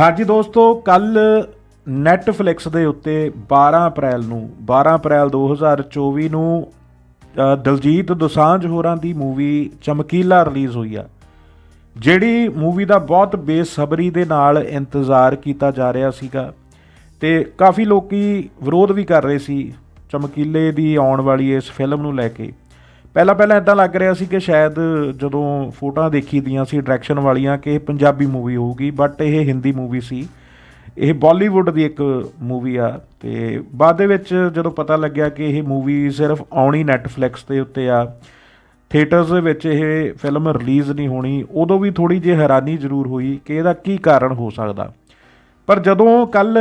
ਹਾਂਜੀ ਦੋਸਤੋ ਕੱਲ ਨੈਟਫਲਿਕਸ ਦੇ ਉੱਤੇ 12 ਅਪ੍ਰੈਲ ਨੂੰ 12 ਅਪ੍ਰੈਲ 2024 ਨੂੰ ਦਲਜੀਤ ਦੋਸਾਂਝ ਹੋਰਾਂ ਦੀ ਮੂਵੀ ਚਮਕੀਲਾ ਰਿਲੀਜ਼ ਹੋਈ ਆ, ਜਿਹੜੀ ਮੂਵੀ ਦਾ ਬਹੁਤ ਬੇਸਬਰੀ ਦੇ ਨਾਲ ਇੰਤਜ਼ਾਰ ਕੀਤਾ ਜਾ ਰਿਹਾ ਸੀਗਾ ਤੇ ਕਾਫੀ ਲੋਕੀ ਵਿਰੋਧ ਵੀ ਕਰ ਰਹੇ ਸੀ ਚਮਕੀਲੇ ਦੀ ਆਉਣ ਵਾਲੀ ਇਸ ਫਿਲਮ ਨੂੰ ਲੈ ਕੇ। ਪਹਿਲਾਂ ਪਹਿਲਾਂ ਇਦਾਂ ਲੱਗ ਰਿਹਾ ਸੀ ਕਿ ਸ਼ਾਇਦ ਜਦੋਂ ਫੋਟੋਆਂ ਦੇਖੀ ਦੀਆਂ ਸੀ ਡਾਇਰੈਕਸ਼ਨ ਵਾਲੀਆਂ ਕਿ ਇਹ ਪੰਜਾਬੀ ਮੂਵੀ ਹੋਊਗੀ ਬਟ ਇਹ ਹਿੰਦੀ ਮੂਵੀ ਸੀ। ਇਹ ਬਾਲੀਵੁੱਡ ਦੀ ਇੱਕ ਮੂਵੀ ਆ ਤੇ ਬਾਅਦ ਦੇ ਵਿੱਚ ਜਦੋਂ ਪਤਾ ਲੱਗਿਆ ਕਿ ਇਹ ਮੂਵੀ ਸਿਰਫ ਆਉਣੀ ਨੈਟਫਲਿਕਸ ਦੇ ਉੱਤੇ ਆ ਥੀਏਟਰਸ ਦੇ ਵਿੱਚ ਇਹ ਫਿਲਮ ਰਿਲੀਜ਼ ਨਹੀਂ ਹੋਣੀ, ਉਦੋਂ ਵੀ ਥੋੜੀ ਜਿਹੀ ਹੈਰਾਨੀ ਜ਼ਰੂਰ ਹੋਈ ਕਿ ਇਹਦਾ ਕੀ ਕਾਰਨ ਹੋ ਸਕਦਾ। ਪਰ ਜਦੋਂ ਕੱਲ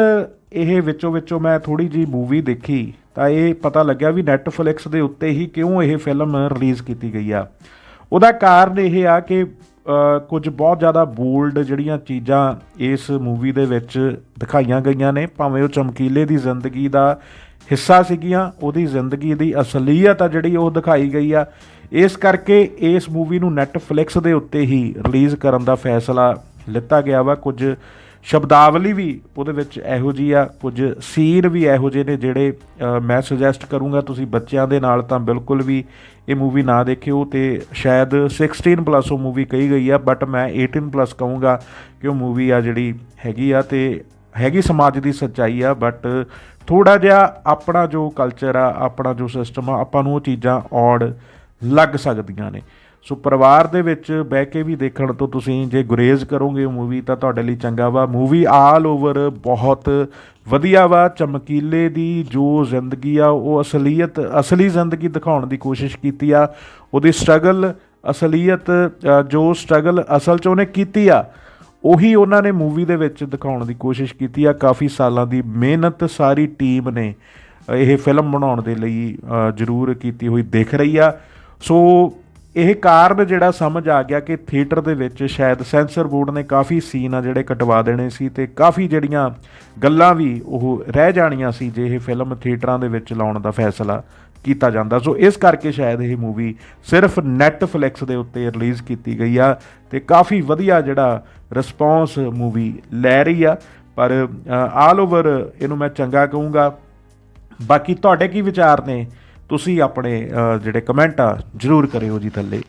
ਇਹ ਵਿੱਚੋਂ ਵਿੱਚੋਂ ਮੈਂ ਥੋੜੀ ਜੀ ਮੂਵੀ ਦੇਖੀ ਤਾਂ ਇਹ ਪਤਾ ਲੱਗਿਆ ਵੀ ਨੈਟਫਲਿਕਸ ਦੇ ਉੱਤੇ ਹੀ ਕਿਉਂ ਇਹ ਫਿਲਮ ਰਿਲੀਜ਼ ਕੀਤੀ ਗਈ ਆ। ਉਹਦਾ ਕਾਰਨ ਇਹ ਆ ਕਿ ਕੁਝ ਬਹੁਤ ਜ਼ਿਆਦਾ ਬੋਲਡ ਜਿਹੜੀਆਂ ਚੀਜ਼ਾਂ ਇਸ ਮੂਵੀ ਦੇ ਵਿੱਚ ਦਿਖਾਈਆਂ ਗਈਆਂ ਨੇ। ਭਾਵੇਂ ਉਹ ਚਮਕੀਲੇ ਦੀ ਜ਼ਿੰਦਗੀ ਦਾ ਹਿੱਸਾ ਸੀਗੀਆਂ, ਉਹਦੀ ਜ਼ਿੰਦਗੀ ਦੀ ਅਸਲੀਅਤ ਆ ਜਿਹੜੀ ਉਹ ਦਿਖਾਈ ਗਈ ਆ। ਇਸ ਕਰਕੇ ਇਸ ਮੂਵੀ ਨੂੰ ਨੈਟਫਲਿਕਸ ਦੇ ਉੱਤੇ ਹੀ ਰਿਲੀਜ਼ ਕਰਨ ਦਾ ਫੈਸਲਾ ਲਿੱਤਾ ਗਿਆ ਵਾ। ਕੁਝ ਸ਼ਬਦਾਵਲੀ ਵੀ ਉਹਦੇ ਵਿੱਚ ਇਹੋ ਜੀ ਆ, ਕੁਝ ਸੀਨ ਵੀ ਇਹੋ ਜਿਹੇ ਨੇ ਜਿਹੜੇ ਮੈਂ ਸੁਜੈਸਟ ਕਰੂੰਗਾ ਤੁਸੀਂ ਬੱਚਿਆਂ ਦੇ ਨਾਲ ਤਾਂ ਬਿਲਕੁਲ ਵੀ ਇਹ ਮੂਵੀ ਨਾ ਦੇਖਿਓ ਤੇ ਸ਼ਾਇਦ 16 ਪਲੱਸ ਉਹ ਮੂਵੀ ਕਹੀ ਗਈ ਆ ਬਟ ਮੈਂ 18 ਪਲੱਸ ਕਹੂੰਗਾ ਕਿ ਉਹ ਮੂਵੀ ਆ ਜਿਹੜੀ ਹੈਗੀ ਆ ਤੇ ਹੈਗੀ ਸਮਾਜ ਦੀ ਸੱਚਾਈ ਆ ਬਟ ਥੋੜਾ ਜਿਹਾ ਆਪਣਾ ਜੋ ਕਲਚਰ ਆ, ਆਪਣਾ ਜੋ ਸਿਸਟਮ ਆ, ਆਪਾਂ ਨੂੰ ਉਹ ਚੀਜ਼ਾਂ ਔੜ ਲੱਗ ਸਕਦੀਆਂ ਨੇ। ਸੋ ਪਰਿਵਾਰ ਦੇ ਵਿੱਚ ਬਹਿ ਕੇ ਵੀ ਦੇਖਣ ਤੋਂ ਤੁਸੀਂ ਜੇ ਗੁਰੇਜ਼ ਕਰੋਗੇ ਮੂਵੀ ਤਾਂ ਤੁਹਾਡੇ ਲਈ ਚੰਗਾ ਵਾ। ਮੂਵੀ ਆਲ ਓਵਰ ਬਹੁਤ ਵਧੀਆ ਵਾ। ਚਮਕੀਲੇ ਦੀ ਜੋ ਜ਼ਿੰਦਗੀ ਆ, ਉਹ ਅਸਲੀਅਤ, ਅਸਲੀ ਜ਼ਿੰਦਗੀ ਦਿਖਾਉਣ ਦੀ ਕੋਸ਼ਿਸ਼ ਕੀਤੀ ਆ। ਉਹਦੀ ਸਟਰਗਲ ਅਸਲੀਅਤ ਜੋ ਸਟਰਗਲ ਅਸਲ 'ਚ ਉਹਨੇ ਕੀਤੀ ਆ, ਉਹੀ ਉਹਨਾਂ ਨੇ ਮੂਵੀ ਦੇ ਵਿੱਚ ਦਿਖਾਉਣ ਦੀ ਕੋਸ਼ਿਸ਼ ਕੀਤੀ ਆ। ਕਾਫੀ ਸਾਲਾਂ ਦੀ ਮਿਹਨਤ ਸਾਰੀ ਟੀਮ ਨੇ ਇਹ ਫਿਲਮ ਬਣਾਉਣ ਦੇ ਲਈ ਜ਼ਰੂਰ ਕੀਤੀ ਹੋਈ ਦਿਖ ਰਹੀ ਆ। ਸੋ ਇਹ ਕਾਰਨ ਜਿਹੜਾ ਸਮਝ ਆ ਗਿਆ ਕਿ ਥੀਏਟਰ ਦੇ ਵਿੱਚ ਸ਼ਾਇਦ ਸੈਂਸਰ ਬੋਰਡ ਨੇ ਕਾਫੀ ਸੀਨ ਆ ਜਿਹੜੇ ਕਟਵਾ ਦੇਣੇ ਸੀ ਤੇ ਕਾਫੀ ਜਿਹੜੀਆਂ ਗੱਲਾਂ ਵੀ ਉਹ ਰਹਿ ਜਾਣੀਆਂ ਸੀ ਜੇ ਇਹ ਫਿਲਮ ਥੀਏਟਰਾਂ ਦੇ ਵਿੱਚ ਲਾਉਣ ਦਾ ਫੈਸਲਾ ਕੀਤਾ ਜਾਂਦਾ। ਸੋ ਇਸ ਕਰਕੇ ਸ਼ਾਇਦ ਇਹ ਮੂਵੀ ਸਿਰਫ ਨੈਟਫਲਿਕਸ ਦੇ ਉੱਤੇ ਰਿਲੀਜ਼ ਕੀਤੀ ਗਈ ਆ ਤੇ ਕਾਫੀ ਵਧੀਆ ਜਿਹੜਾ ਰਿਸਪੌਂਸ ਮੂਵੀ ਲੈ ਰਹੀ ਆ। ਪਰ ਆਲ ਓਵਰ ਇਹਨੂੰ ਮੈਂ ਚੰਗਾ ਕਹੂੰਗਾ। ਬਾਕੀ ਤੁਹਾਡੇ ਕੀ ਵਿਚਾਰ ਨੇ? ਤੁਸੀਂ ਆਪਣੇ ਜਿਹੜੇ ਕਮੈਂਟ ਆ ਜਰੂਰ ਕਰਿਓ ਜੀ ਥੱਲੇ।